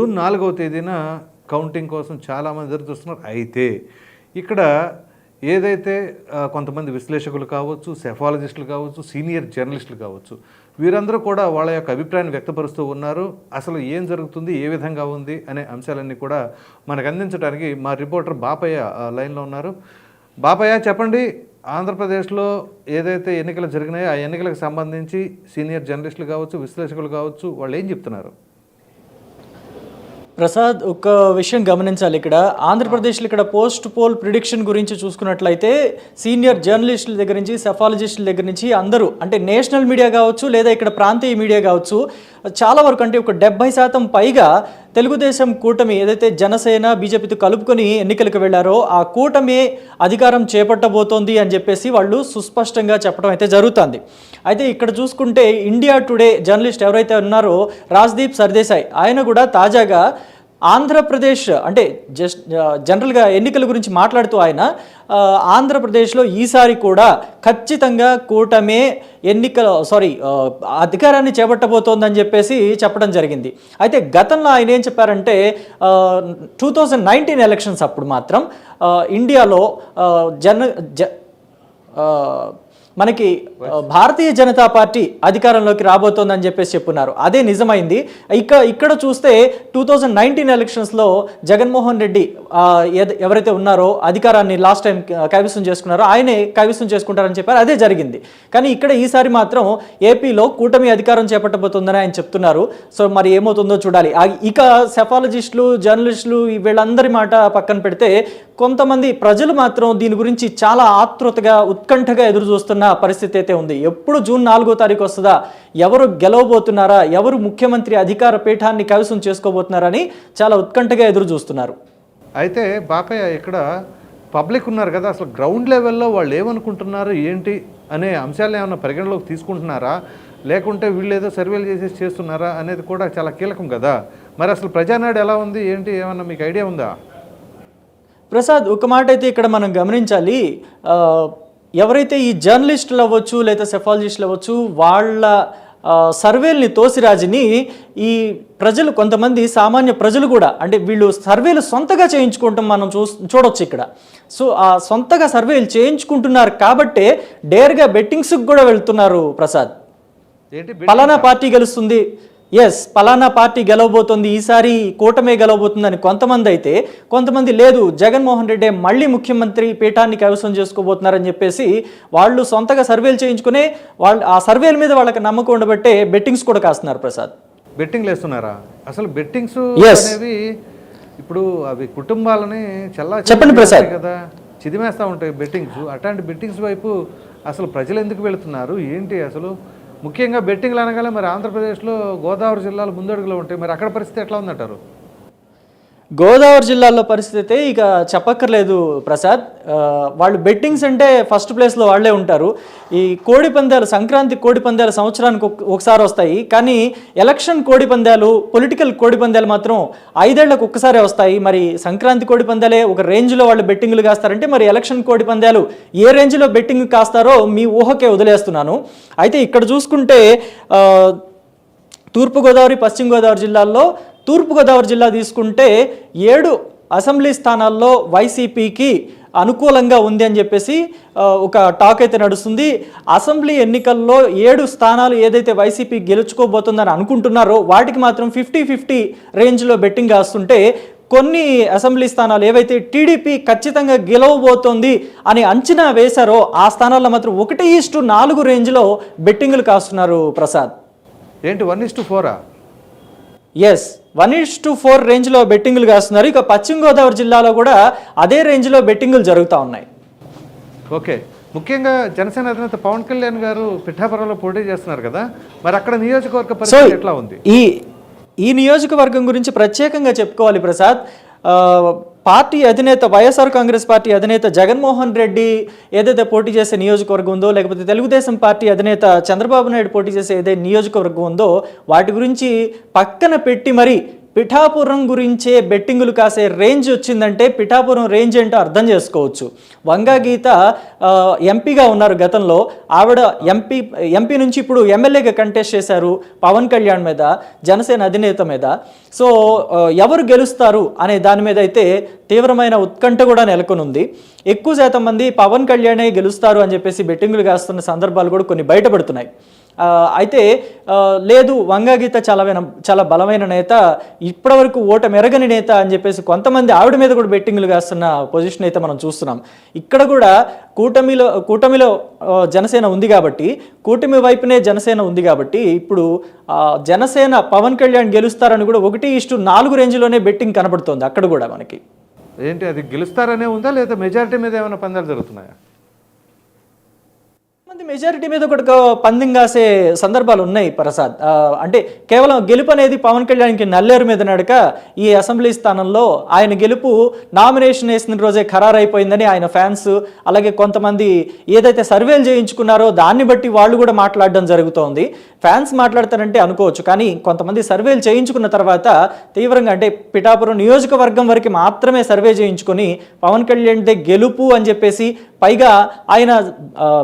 June నాలుగవ తేదీన counting కోసం చాలామంది ఎదురు చూస్తున్నారు అయితే ఇక్కడ ఏదైతే కొంతమంది విశ్లేషకులు కావచ్చు సెఫాలజిస్టులు కావచ్చు సీనియర్ జర్నలిస్టులు కావచ్చు వీరందరూ కూడా వాళ్ళ యొక్క అభిప్రాయాన్ని వ్యక్తపరుస్తూ ఉన్నారు. అసలు ఏం జరుగుతుంది ఏ విధంగా ఉంది అనే అంశాలన్నీ కూడా మనకు అందించడానికి మా రిపోర్టర్ బాపయ్య లైన్లో ఉన్నారు. బాపయ్య చెప్పండి. ఆంధ్రప్రదేశ్లో ఏదైతే ఎన్నికలు జరిగినాయో ఆ ఎన్నికలకు సంబంధించి సీనియర్ జర్నలిస్టులు కావచ్చు విశ్లేషకులు కావచ్చు వాళ్ళు ఏం చెప్తున్నారు? ప్రసాద్ ఒక విషయం గమనించాలి ఇక్కడ. ఆంధ్రప్రదేశ్లో ఇక్కడ పోస్ట్ పోల్ ప్రిడిక్షన్ గురించి చూసుకున్నట్లయితే సీనియర్ జర్నలిస్టుల దగ్గర నుంచి సెఫాలజిస్టుల దగ్గర నుంచి అందరూ అంటే నేషనల్ మీడియా కావచ్చు లేదా ఇక్కడ ప్రాంతీయ మీడియా కావచ్చు చాలా వరకు అంటే ఒక డెబ్బై శాతం పైగా తెలుగుదేశం కూటమి ఏదైతే జనసేన బీజేపీతో కలుపుకొని ఎన్నికలకు వెళ్ళారో ఆ కూటమి అధికారం చేపట్టబోతోంది అని చెప్పేసి వాళ్ళు సుస్పష్టంగా చెప్పడం అయితే జరుగుతుంది. అయితే ఇక్కడ చూసుకుంటే ఇండియా టుడే జర్నలిస్ట్ ఎవరైతే ఉన్నారో రాజ్దీప్ సర్దేశాయ్ ఆయన కూడా తాజాగా ఆంధ్రప్రదేశ్ అంటే జస్ట్ జనరల్గా ఎన్నికల గురించి మాట్లాడుతూ ఆయన ఆంధ్రప్రదేశ్లో ఈసారి కూడా ఖచ్చితంగా కూటమే ఎన్నికల సారీ అధికారాన్ని చేపట్టబోతోందని చెప్పేసి చెప్పడం జరిగింది. అయితే గతంలో ఆయన ఏం చెప్పారంటే టూ థౌజండ్ నైన్టీన్ ఎలక్షన్స్ అప్పుడు మాత్రం ఇండియాలో జన జ మనకి భారతీయ జనతా పార్టీ అధికారంలోకి రాబోతోందని చెప్పేసి చెప్పున్నారు. అదే నిజమైంది. ఇక ఇక్కడ చూస్తే టూ థౌజండ్ నైన్టీన్ ఎలక్షన్స్లో జగన్మోహన్ రెడ్డి ఎవరైతే ఉన్నారో అధికారాన్ని లాస్ట్ టైం కైవసం చేసుకున్నారో ఆయనే కైవసం చేసుకుంటారని చెప్పారు. అదే జరిగింది. కానీ ఇక్కడ ఈసారి మాత్రం ఏపీలో కూటమి అధికారం చేపట్టబోతుందని ఆయన చెప్తున్నారు. సో మరి ఏమవుతుందో చూడాలి. ఆ- ఇక సెఫాలజిస్టులు జర్నలిస్టులు వీళ్ళందరి మాట పక్కన పెడితే కొంతమంది ప్రజలు మాత్రం దీని గురించి చాలా ఆతృతగా ఉత్కంఠగా ఎదురు చూస్తున్న పరిస్థితి అయితే ఉంది. ఎప్పుడు జూన్ నాలుగో తారీఖు వస్తుందా? ఎవరు గెలవబోతున్నారా? ఎవరు ముఖ్యమంత్రి అధికార పీఠాన్ని కైవసం చేసుకోబోతున్నారని చాలా ఉత్కంఠగా ఎదురు చూస్తున్నారు. అయితే బాపయ్య ఇక్కడ పబ్లిక్ ఉన్నారు కదా అసలు గ్రౌండ్ లెవెల్లో వాళ్ళు ఏమనుకుంటున్నారు ఏంటి అనే అంశాలను ఏమైనా పరిగణలోకి తీసుకుంటున్నారా? లేకుంటే వీళ్ళు ఏదో సర్వేలు చేసేసి చేస్తున్నారా అనేది కూడా చాలా కీలకం కదా. మరి అసలు ప్రజానాడు ఎలా ఉంది? ఏంటి? ఏమన్నా మీకు ఐడియా ఉందా? ప్రసాద్ ఒక మాట అయితే ఇక్కడ మనం గమనించాలి. ఎవరైతే ఈ జర్నలిస్టులు అవ్వచ్చు లేదా సెఫాలజిస్టులు అవ్వచ్చు వాళ్ళ సర్వేల్ని తోసిరాజుని ఈ ప్రజలు కొంతమంది సామాన్య ప్రజలు కూడా అంటే వీళ్ళు సర్వేలు సొంతగా చేయించుకుంటాం మనం చూ చూడొచ్చు ఇక్కడ. సో ఆ సొంతగా సర్వేలు చేయించుకుంటున్నారు కాబట్టే డేర్గా బెట్టింగ్స్కి కూడా వెళ్తున్నారు ప్రసాద్. ఏంటి పలానా పార్టీ గెలుస్తుంది. ఎస్ పలానా పార్టీ గెలవబోతుంది ఈసారి కూటమే గెలవబోతుందని కొంతమంది అయితే కొంతమంది లేదు జగన్మోహన్ రెడ్డి మళ్ళీ ముఖ్యమంత్రి పీఠాన్ని కైవసం చేసుకోబోతున్నారని చెప్పేసి వాళ్ళు సొంతగా సర్వేలు చేయించుకునే వాళ్ళు ఆ సర్వేల మీద వాళ్ళకి నమ్మకం ఉండబట్టే బెట్టింగ్స్ కూడా కాస్తున్నారు ప్రసాద్. బెట్టింగ్లు వేస్తున్నారా అసలు బెట్టింగ్స్. అనేవి ఇప్పుడు అవి కుటుంబాలని చల్లా చెప్పండి ప్రసాద్. కదా. చిదిమేస్తూ ఉంటాయి బెట్టింగ్స్. అట్లాంటి బెట్టింగ్స్ వైపు అసలు ప్రజలు ఎందుకు వెళుతున్నారు? ఏంటి అసలు ముఖ్యంగా బెట్టింగ్లు అనగానే మరి ఆంధ్రప్రదేశ్లో గోదావరి జిల్లాలు ముందడుగులో ఉంటాయి. మరి అక్కడ పరిస్థితి ఎట్లా ఉందంటారు? గోదావరి జిల్లాలో పరిస్థితి అయితే ఇక చెప్పక్కర్లేదు ప్రసాద్. వాళ్ళు బెట్టింగ్స్ అంటే ఫస్ట్ ప్లేస్లో వాళ్ళే ఉంటారు. ఈ కోడి పందాలు సంక్రాంతి కోడి పందాలు సంవత్సరానికి ఒకసారి వస్తాయి. కానీ ఎలక్షన్ కోడి పందాలు పొలిటికల్ కోడి పందాలు మాత్రం ఐదేళ్ళకు ఒక్కసారే వస్తాయి. మరి సంక్రాంతి కోడి పందాలే ఒక రేంజ్లో వాళ్ళు బెట్టింగ్లు కాస్తారంటే మరి ఎలక్షన్ కోడి పందాలు ఏ రేంజ్లో బెట్టింగ్ కాస్తారో మీ ఊహకే వదిలేస్తున్నాను. అయితే ఇక్కడ చూసుకుంటే తూర్పుగోదావరి పశ్చిమ గోదావరి జిల్లాల్లో తూర్పుగోదావరి జిల్లా తీసుకుంటే ఏడు అసెంబ్లీ స్థానాల్లో వైసీపీకి అనుకూలంగా ఉంది అని చెప్పేసి ఒక టాక్ అయితే నడుస్తుంది. అసెంబ్లీ ఎన్నికల్లో ఏడు స్థానాలు ఏదైతే వైసీపీ గెలుచుకోబోతుందని అనుకుంటున్నారో వాటికి మాత్రం ఫిఫ్టీ ఫిఫ్టీ రేంజ్లో బెట్టింగ్ కాస్తుంటే కొన్ని అసెంబ్లీ స్థానాలు ఏవైతే టీడీపీ ఖచ్చితంగా గెలవబోతోంది అని అంచనా వేశారో ఆ స్థానాల్లో మాత్రం ఒకటి ఈస్టు నాలుగు రేంజ్లో బెట్టింగ్లు కాస్తున్నారు ప్రసాద్. ఏంటి one is to ఫోరా? Yes one is to four రేంజ్లో బెట్టింగ్లు కాస్తున్నారు. ఇక పశ్చిమ గోదావరి జిల్లాలో కూడా అదే రేంజ్లో బెట్టింగ్లు జరుగుతూ ఉన్నాయి. ఓకే. ముఖ్యంగా జనసేన అధినేత పవన్ కళ్యాణ్ గారు పిఠాపురంలో పోటీ చేస్తున్నారు కదా. మరి అక్కడ నియోజకవర్గ పరిస్థితి ఎట్లా ఉంది? ఈ ఈ నియోజకవర్గం గురించి ప్రత్యేకంగా చెప్పుకోవాలి ప్రసాద్. పార్టీ అధినేత వైఎస్ఆర్ కాంగ్రెస్ పార్టీ అధినేత జగన్మోహన్ రెడ్డి ఏదైతే పోటీ చేసే నియోజకవర్గం ఉందో లేకపోతే తెలుగుదేశం పార్టీ అధినేత చంద్రబాబు నాయుడు పోటీ చేసే ఏదైతే నియోజకవర్గం ఉందో వాటి గురించి పక్కన పెట్టి మరి పిఠాపురం గురించే బెట్టింగులు కాసే రేంజ్ వచ్చిందంటే పిఠాపురం రేంజ్ ఏంటో అర్థం చేసుకోవచ్చు. వంగా గీత ఎంపీగా ఉన్నారు గతంలో. ఆవిడ ఎంపీ ఎంపీ నుంచి ఇప్పుడు ఎమ్మెల్యేగా కంటెస్ట్ చేశారు పవన్ కళ్యాణ్ మీద జనసేన అధినేత మీద. సో ఎవరు గెలుస్తారు అనే దాని మీద అయితే తీవ్రమైన ఉత్కంఠ కూడా నెలకొని ఉంది ఎక్కువ శాతం మంది పవన్ కళ్యాణే గెలుస్తారు అని చెప్పేసి బెట్టింగులు కాస్తున్న సందర్భాలు కూడా కొన్ని బయటపడుతున్నాయి. అయితే లేదు వంగాగీత చాలా విన- చాలా బలమైన నేత ఇప్పటివరకు ఓట మెరగని నేత అని చెప్పేసి కొంతమంది ఆవిడ మీద కూడా బెట్టింగ్లు కాస్తున్న పొజిషన్ అయితే మనం చూస్తున్నాం. ఇక్కడ కూడా కూటమిలో కూటమిలో జనసేన ఉంది కాబట్టి కూటమి వైపునే జనసేన ఉంది కాబట్టి ఇప్పుడు జనసేన పవన్ కళ్యాణ్ గెలుస్తారని కూడా ఒకటి ఇష్టు నాలుగు రేంజ్లోనే బెట్టింగ్ కనబడుతోంది అక్కడ కూడా మనకి. ఏంటి అది గెలుస్తారనే ఉందా లేదా మెజారిటీ మీద ఏమైనా పందాలు జరుగుతున్నాయా? మంది మెజారిటీ మీద కూడా పందెం కాసే సందర్భాలు ఉన్నాయి ప్రసాద్. అంటే కేవలం గెలుపు అనేది పవన్ కళ్యాణ్కి నల్లేరు మీద నడక ఈ అసెంబ్లీ స్థానంలో ఆయన గెలుపు నామినేషన్ వేసిన రోజే ఖరారైపోయిందని ఆయన ఫ్యాన్స్ అలాగే కొంతమంది ఏదైతే సర్వేలు చేయించుకున్నారో దాన్ని బట్టి వాళ్ళు కూడా మాట్లాడడం జరుగుతోంది. ఫ్యాన్స్ మాట్లాడతారంటే అనుకోవచ్చు కానీ కొంతమంది సర్వేలు చేయించుకున్న తర్వాత తీవ్రంగా అంటే పిఠాపురం నియోజకవర్గం వరకు మాత్రమే సర్వే చేయించుకొని పవన్ కళ్యాణ్దే గెలుపు అని చెప్పేసి పైగా ఆయన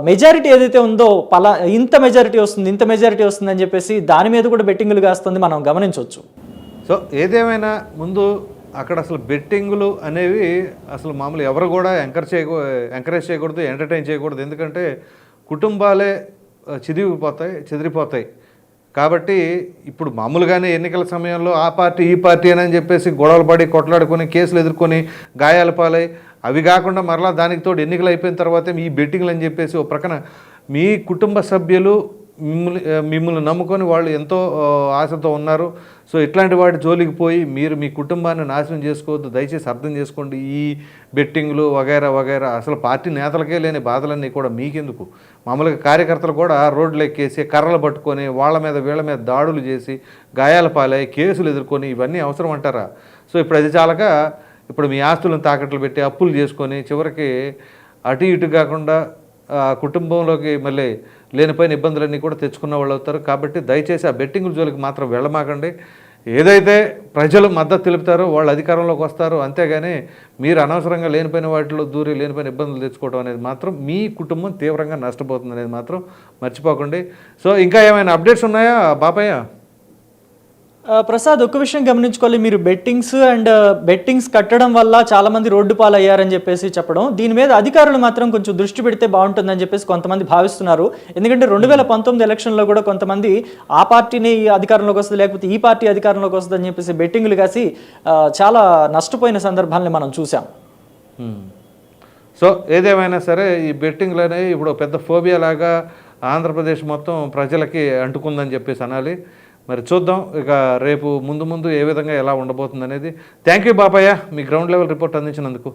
మెజారిటీ ఏదైతే ఉందో పలా ఇంత మెజారిటీ వస్తుంది ఇంత మెజారిటీ వస్తుంది అని చెప్పేసి దాని మీద కూడా బెట్టింగులు కాస్తుంది మనం గమనించవచ్చు. సో ఏదేమైనా ముందు అక్కడ అసలు బెట్టింగులు అనేవి అసలు మామూలు ఎవరు కూడా ఎంకర్ చేయకూ ఎంకరేజ్ చేయకూడదు ఎంటర్టైన్ చేయకూడదు. ఎందుకంటే కుటుంబాలే చిదివిపోతాయి చిదిగిపోతాయి చెదిరిపోతాయి. కాబట్టి ఇప్పుడు మామూలుగానే ఎన్నికల సమయంలో ఆ పార్టీ ఈ పార్టీ అని చెప్పేసి గొడవలు పడి కొట్లాడుకొని కేసులు ఎదుర్కొని గాయాల పాలై అవి కాకుండా మరలా దానికి తోడు ఎన్నికలు అయిపోయిన తర్వాతే ఈ బెట్టింగ్లు అని చెప్పేసి ఒక ప్రక్కన మీ కుటుంబ సభ్యులు మిమ్మల్ని మిమ్మల్ని నమ్ముకొని వాళ్ళు ఎంతో ఆశతో ఉన్నారు. సో ఇట్లాంటి వాటి జోలికి పోయి మీరు మీ కుటుంబాన్ని నాశనం చేసుకోవద్దు. దయచేసి అర్థం చేసుకోండి. ఈ బెట్టింగ్లు వగైరా వగైరా అసలు పార్టీ నేతలకే లేని బాధలన్నీ కూడా మీకెందుకు? మామూలుగా కార్యకర్తలు కూడా రోడ్లు ఎక్కేసి కర్రలు పట్టుకొని వాళ్ళ మీద వీళ్ళ మీద దాడులు చేసి గాయాల పాలై కేసులు ఎదుర్కొని ఇవన్నీ అవసరం అంటారా? సో ఇప్పుడు అది చాలక ఇప్పుడు మీ ఆస్తులను తాకట్లు పెట్టి అప్పులు చేసుకొని చివరికి అటు ఇటు కాకుండా ఆ కుటుంబంలోకి మళ్ళీ లేనిపోయిన ఇబ్బందులన్నీ కూడా తెచ్చుకున్న వాళ్ళు అవుతారు. కాబట్టి దయచేసి ఆ బెట్టింగ్ జోలికి మాత్రం వెళ్ళమాకండి. ఏదైతే ప్రజలు మద్దతు తెలుపుతారో వాళ్ళు అధికారంలోకి వస్తారు. అంతేగాని మీరు అనవసరంగా లేనిపోయిన వాటిలో దూరి లేనిపోయిన ఇబ్బందులు తెచ్చుకోవడం అనేది మాత్రం మీ కుటుంబం తీవ్రంగా నష్టపోతుంది అనేది మాత్రం మర్చిపోకండి. సో ఇంకా ఏమైనా అప్డేట్స్ ఉన్నాయా? బాపయ్య? ప్రసాద్ ఒక విషయం గమనించుకోవాలి. మీరు బెట్టింగ్స్ అండ్ బెట్టింగ్స్ కట్టడం వల్ల చాలా మంది రోడ్డు పాలయ్యారని చెప్పేసి చెప్పడం. దీని మీద అధికారులు మాత్రం కొంచెం దృష్టి పెడితే బాగుంటుందని చెప్పేసి కొంతమంది భావిస్తున్నారు. ఎందుకంటే రెండు వేల పంతొమ్మిది ఎలక్షన్లో కూడా కొంతమంది ఆ పార్టీని అధికారంలోకి వస్తుంది లేకపోతే ఈ పార్టీ అధికారంలోకి వస్తుందని చెప్పేసి బెట్టింగ్లు కాసి చాలా నష్టపోయిన సందర్భాలని మనం చూసాం సో ఏదేమైనా సరే ఈ బెట్టింగ్లు అనేవి ఇప్పుడు పెద్ద ఫోబియా లాగా ఆంధ్రప్రదేశ్ మొత్తం ప్రజలకి అంటుకుందని చెప్పేసి అనాలి. మరి చూద్దాం. ఇక రేపు ముందు ముందు ఏ విధంగా ఎలా ఉండబోతుంది అనేది థ్యాంక్ యూ బాపయ్య. మీ గ్రౌండ్ లెవెల్ రిపోర్ట్ అందించినందుకు.